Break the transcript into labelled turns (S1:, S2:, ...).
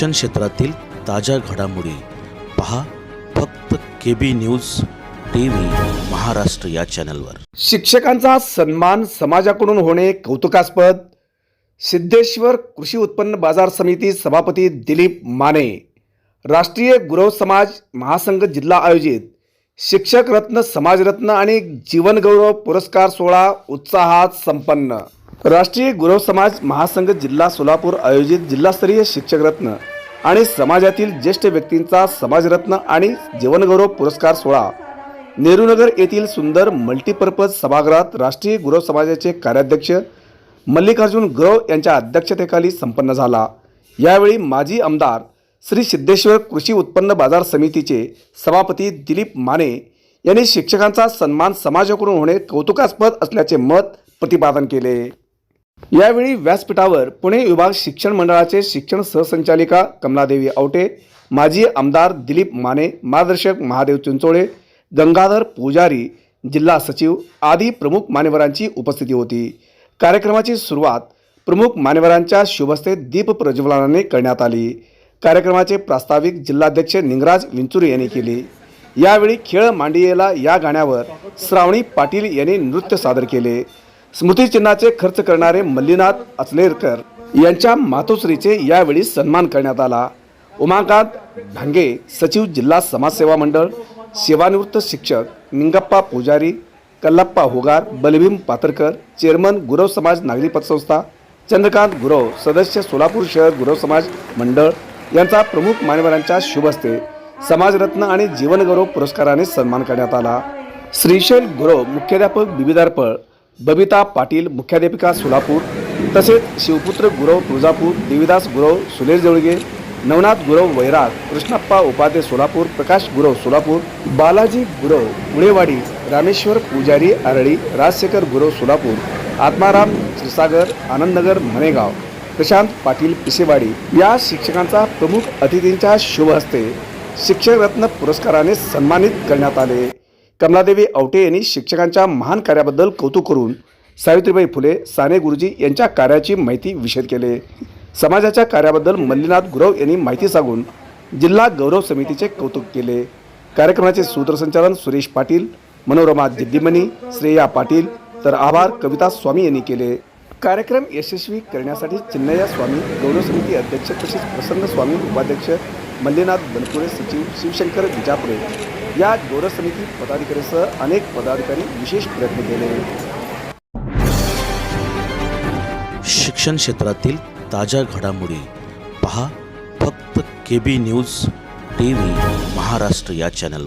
S1: शिक्षण क्षेत्रातील ताज्या घडामोडी पहा फक्त K B news T V Maharashtra या चॅनलवर.
S2: शिक्षकांचा सन्मान समाजाकडून होणे कौतुकास्पद. सिद्धेश्वर कृषी उत्पन्न बाजार समिती सभापती दिलीप माने. राष्ट्रीय गुरव समाज महासंघ जिल्हा आयोजित. शिक्षक रत्न समाजरत्न आणि जीवनगौरव पुरस्कार सोहळा उत्साहात संपन्न. राष्ट्रीय गुरव समाज महासंघ जिल्हा सोलापूर आयोजित जिल्हास्तरीय शिक्षक रत्न आणि समाजातील ज्येष्ठ व्यक्तींचा समाजरत्न आणि जीवनगौरव पुरस्कार सोहळा. नेहरूनगर येथील सुंदर मल्टीपर्पज सभागृहात राष्ट्रीय गुरव समाजाचे कार्याध्यक्ष मल्लिकार्जुन गुरव यांच्या अध्यक्षतेखाली संपन्न झाला. यावेळी माजी आमदार श्री सिद्धेश्वर कृषी उत्पन्न बाजार समितीचे सभापती दिलीप माने यांनी शिक्षकांचा सन्मान समाजाकडून होणे कौतुकास्पद असल्याचे मत प्रतिपादन केले. यावेळी व्यासपीठावर पुणे विभाग शिक्षण मंडळाचे शिक्षण सहसंचालिका कमलादेवी आवटे माजी आमदार दिलीप माने मार्गदर्शक महादेव चिंचोळे गंगाधर पुजारी जिल्हा सचिव आदी प्रमुख मान्यवरांची उपस्थिती होती. कार्यक्रमाची सुरुवात प्रमुख मान्यवरांच्या शुभस्ते दीप प्रज्वलनाने करण्यात आली. कार्यक्रमाचे प्रास्ताविक जिल्हाध्यक्ष निंगराज विंचुरे यांनी केले. यावेळी खेळ मांडियेला या गाण्यावर श्रावणी पाटील यांनी नृत्य सादर केले. स्मृतिचिन्हाचे खर्च करणारे मल्लीनाथ अचलेरकर यांच्या मातोश्रीचे यावेळी सन्मान करण्यात आला. उमाकांत भांगे सचिव जिल्हा समाजसेवा मंडळ सेवानिवृत्त शिक्षक निंगप्पा पुजारी कल्लप्पा होगार बलभीम पातरकर चेअरमन गुरव समाज नागरी पतसंस्था चंद्रकांत गुरव सदस्य सोलापूर शहर गुरव समाज मंडळ यांचा प्रमुख मान्यवरांच्या शुभहस्ते समाजरत्न आणि जीवनगौरव पुरस्काराने सन्मान करण्यात आला. श्रीशैल गुरव मुख्याध्यापक बिबिदारपळ बबिता पाटील मुख्याध्यापिका सोलापूर तसेच शिवपुत्र गुरव तुळजापूर देवीदास गुरव सुलेश देवळगे नवनाथ गुरव वैराग कृष्णप्पा उपाध्ये सोलापूर प्रकाश गुरव सोलापूर बालाजी गुरव मुळेवाडी रामेश्वर पुजारी आरळी राजशेखर गुरव सोलापूर आत्माराम श्रीसागर आनंदनगर मनेगाव प्रशांत पाटील पिसेवाडी या शिक्षकांचा प्रमुख अतिथींच्या शुभ हस्ते शिक्षकरत्न पुरस्काराने सन्मानित करण्यात आले. कमलादेवी आवटे यांनी शिक्षकांच्या महान कार्याबद्दल कौतुक करून सावित्रीबाई फुले साने गुरुजी यांच्या कार्याची माहिती विशद केले. समाजाच्या कार्याबद्दल मल्लीनाथ गुरव यांनी माहिती सांगून जिल्हा गौरव समितीचे कौतुक केले. कार्यक्रमाचे सूत्रसंचालन सुरेश पाटील मनोरमा दिद्दिमणी श्रेया पाटील तर आभार कविता स्वामी यांनी केले. कार्यक्रम यशस्वी करण्यासाठी चिन्नया स्वामी गौरव समिती अध्यक्ष तसेच प्रसन्न स्वामी उपाध्यक्ष मल्लीनाथ बनपुरे सचिव शिवशंकर विजापुरे या गोरस समिती पदाधिकाऱ्यांसह अनेक पदाधिकारी विशेष प्रयत्न केले.
S1: शिक्षण क्षेत्रातील ताज्या घडामोडी पहा फक्त K B news T V Maharashtra या चॅनल